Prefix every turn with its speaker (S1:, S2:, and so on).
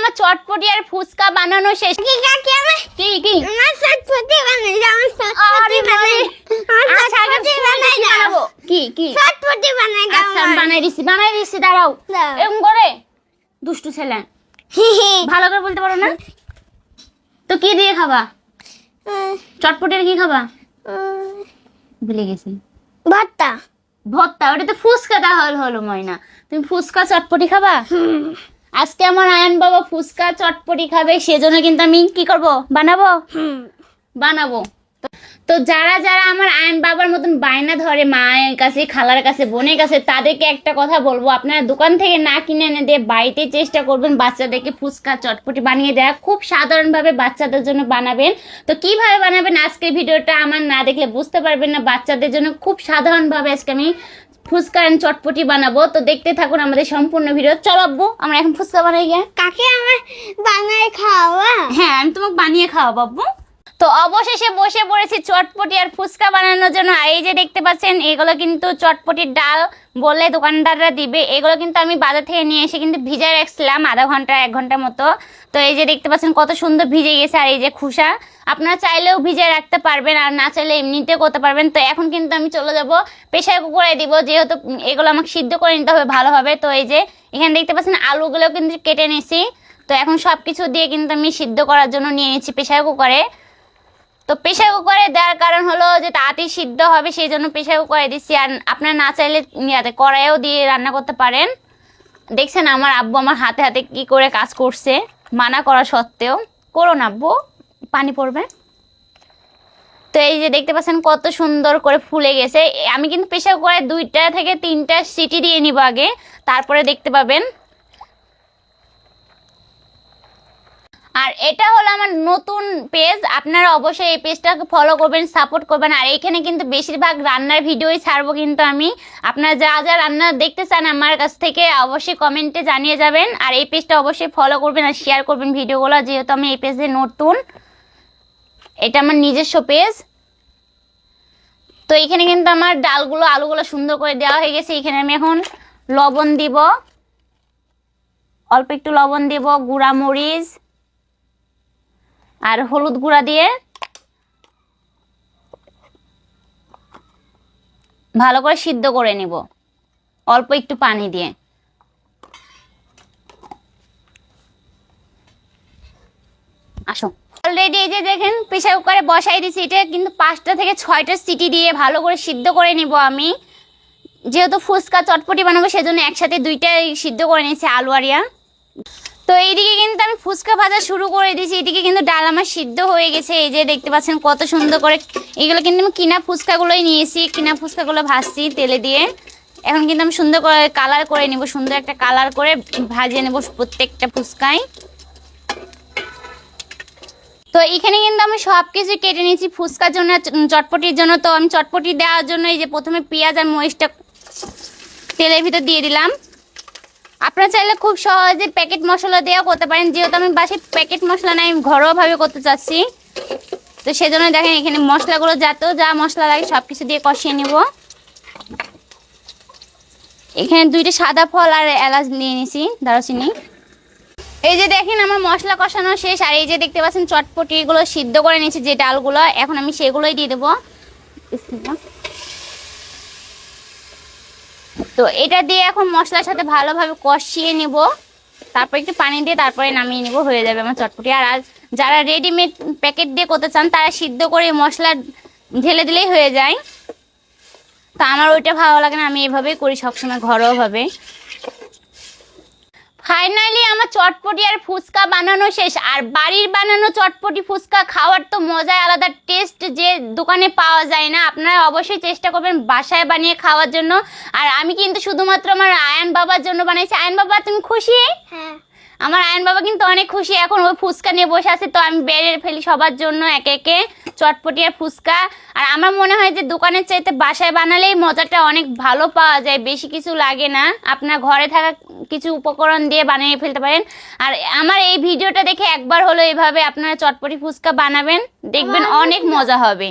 S1: আমার চটপটি আর ফুচকা বানানো শেষ।
S2: কি কাকি আমার?
S1: কি কি?
S2: আমার চটপটি বানাই দাও চটপটি বানাই আমার
S1: আচ্ছা
S2: চটপটি বানাই দাও।
S1: কি কি?
S2: চটপটি বানাই দাও
S1: আচ্ছা বানাই দিছি বানাই দিছি দাঁড়াও। এরকম করে? দুষ্টু ছেলে। ভালো করে বলতে পারো না? তো কি দিয়ে খাবা?
S2: উম,
S1: চটপটি আর কি খাবা? ভুলে গেছি।
S2: ভর্তা।
S1: ভর্তা ওটা তো ফুচকা তাহলে হলো ময়না। তুমি ফুচকা চটপটি খাবা? আজকে আমার আয়ন বাবা ফুচকা চটপটি খাবে সেজন্য কিন্তু আমি কি করব? বানাবো? বানাবো। তো- যারা যারা আমার আয়ন বাবার মতন বায়না ধরে মায়ের কাছে খালার কাছে বোনের কাছে তাদেরকে একটা কথা বলব আপনারা দোকান থেকে না কিনে এনে দিয়ে বাড়িতে চেষ্টা করবেন বাচ্চাদেরকে ফুচকা চটপটি বানিয়ে দেওয়া। খুব সাধারণভাবে বাচ্চাদের জন্য বানাবেন। তো কীভাবে বানাবেন? আজকের ভিডিওটা আমার না দেখলে বুঝতে পারবেন না। বাচ্চাদের জন্য খুব সাধারণভাবে আজকে আমি ফুচকা এন্ড চটপটি বানাবো। তো দেখতে থাকুন আমাদের সম্পূর্ণ ভিডিও চলো আব্বু আমরা এখন ফুচকা বানাই গিয়ে।
S2: কাকে আমার বানিয়ে খাওয়া
S1: হ্যাঁ আমি তোমাকে বানিয়ে খাওয়া বাবু তো অবশেষে বসে পড়েছি চটপটি আর ফুচকা বানানোর জন্য। এই যে দেখতে পাচ্ছেন, এগুলো কিন্তু চটপটির ডাল বললে দোকানদাররা দিবে। এগুলো কিন্তু আমি বাজার থেকে নিয়ে এসে কিন্তু ভিজায় রাখছিলাম আধা ঘণ্টা, এক ঘণ্টার মতো। তো এই যে দেখতে পাচ্ছেন কত সুন্দর ভিজে গেছে আর এই যে খুসা। আপনারা চাইলেও ভিজায় রাখতে পারবেন আর না চাইলে এমনিতে করতে পারবেন। তো এখন কিন্তু আমি চলে যাব প্রেশার কুকারে দিব, যেহেতু এগুলো আমাকে সিদ্ধ করে নিতে হবে ভালোভাবে তো এই যে এখানে দেখতে পাচ্ছেন আলুগুলো কিন্তু কেটে নিয়েছি। তো এখন সব কিছু দিয়ে কিন্তু আমি সিদ্ধ করার জন্য নিয়ে নিচ্ছি প্রেশার কুকারে। তো প্রেশার কুকারে দেওয়ার কারণ হলো যে তাড়াতাড়ি সিদ্ধ হবে, সেই জন্য প্রেশার কুকারে দিচ্ছি। আর আপনারা না চাইলে ইয়াতে কড়াইও দিয়ে রান্না করতে পারেন। দেখছেন আমার আব্বু আমার হাতে হাতে কি করে কাজ করছে, মানা করা সত্ত্বেও। করো না আব্বু, পানি পড়বে। তো এই যে দেখতে পাচ্ছেন কত সুন্দর করে ফুলে গেছে। আমি কিন্তু প্রেশার কুকারে দুইটা থেকে তিনটা সিটি দিয়ে নিব আগে, তারপরে দেখতে পাবেন। আর এটা হলো আমার নতুন পেজ আপনারা অবশ্যই এই পেজটাকে ফলো করবেন সাপোর্ট করবেন। আর এইখানে কিন্তু বেশিরভাগ রান্নার ভিডিওই ছাড়বো কিন্তু আমি। আপনারা যা যা রান্না দেখতে চান আমার কাছ থেকে অবশ্যই কমেন্টে জানিয়ে যাবেন। আর এই পেজটা অবশ্যই ফলো করবেন আর শেয়ার করবেন ভিডিওগুলো, যেহেতু আমি এই পেজে নতুন। এটা আমার নিজস্ব পেজ তো এখানে কিন্তু আমার ডালগুলো, আলুগুলো সুন্দর করে দেওয়া হয়ে গেছে। এখানে আমি এখন লবণ দিব। অল্প একটু লবণ দিব গুঁড়া মরিচ আর হলুদ গুঁড়া দিয়ে ভালো করে সিদ্ধ করে নিব। অল্প একটু পানি দিয়ে। আসো। অলরেডি এই যে দেখেন প্রেশার কুকারে বসাই দিছি এটা, কিন্তু পাঁচটা থেকে ছয়টা সিটি দিয়ে ভালো করে সিদ্ধ করে নিব আমি। যেহেতু ফুচকা চটপটি বানাবো, সেজন্য একসাথে দুইটাই সিদ্ধ করে নিয়েছি, আলু আরিয়া তো এইদিকে কিন্তু আমি ফুচকা ভাজা শুরু করে দিয়েছি। এদিকে কিন্তু ডাল আমার সিদ্ধ হয়ে গেছে। এই যে দেখতে পাচ্ছেন কত সুন্দর করে এগুলো কিন্তু আমি কিনা ফুচকাগুলোই নিয়েছি। কিনা ফুচকাগুলো ভাজছি তেলে দিয়ে। এখন কিন্তু আমি সুন্দর করে কালার করে নিব, সুন্দর একটা কালার করে ভাজিয়ে নেব প্রত্যেকটা ফুচকায়। তো এখানে কিন্তু আমি সব কিছু কেটে নিয়েছি ফুচকার জন্য, চটপটির জন্য। তো আমি চটপটি দেওয়ার জন্য এই যে প্রথমে পেঁয়াজ আর মরিচটা তেলের ভিতর দিয়ে দিলাম। আপনারা চাইলে খুব সহজে প্যাকেট মশলা দিয়েও করতে পারেন। যেহেতু আমি বাসায় প্যাকেট মশলা নাই আমি ঘরোয়াভাবে করতে চাচ্ছি। তো সেজন্য দেখেন এখানে মশলাগুলো যত যা মশলা লাগে সব কিছু দিয়ে কষিয়ে নেব। এখানে দুইটা সাদা ফল আর এলাচ নিয়ে নিছি, দারুচিনি। এই যে দেখেন আমার মশলা কষানো শেষ, আর এই যে দেখতে পাচ্ছেন চটপটিগুলো সিদ্ধ করে নিয়েছি যে ডালগুলো, এখন আমি সেগুলোই দিয়ে দেবো। তো এটা দিয়ে এখন মশলার সাথে ভালোভাবে কষিয়ে নেব। তারপর একটু পানি দিয়ে তারপরে নামিয়ে নেব, হয়ে যাবে আমার চটপটি। আর আজ যারা রেডিমেড প্যাকেট দিয়ে করতে চান, তারা সিদ্ধ করে মশলা ঢেলে দিলেই হয়ে যায়। তো আমার ওইটা ভালো লাগে না, আমি এভাবেই করি সবসময় ঘরোয়াভাবে। ফাইনালি আমার চটপটি আর ফুচকা বানানো শেষ। আর বাড়ির বানানো চটপটি ফুচকা খাওয়ার তো মজায় আলাদা। টেস্ট যে দোকানে পাওয়া যায় না আপনারা অবশ্যই চেষ্টা করবেন বাসায় বানিয়ে খাওয়ার জন্য। আর আমি কিন্তু শুধুমাত্র আমার আয়ন বাবার জন্য বানাইছি। আয়ন বাবা তুমি খুশি?
S2: হ্যাঁ।
S1: আমার আয়ন বাবা কিন্তু অনেক খুশি। এখন ওই ফুচকা নিয়ে বসে আছে তো আমি বেড়ে ফেলি সবার জন্য একে একে। চটপটি আর ফুচকা। আর আমার মনে হয় যে দোকানের চাইতে বাসায় বানালেই মজাটা অনেক ভালো পাওয়া যায় বেশি কিছু লাগে না। আপনার ঘরে থাকা কিছু উপকরণ দিয়ে বানিয়ে ফেলতে পারেন। আর আমার এই ভিডিওটা দেখে একবার হলো এভাবে আপনারা চটপটি ফুচকা বানাবেন দেখবেন অনেক মজা হবে।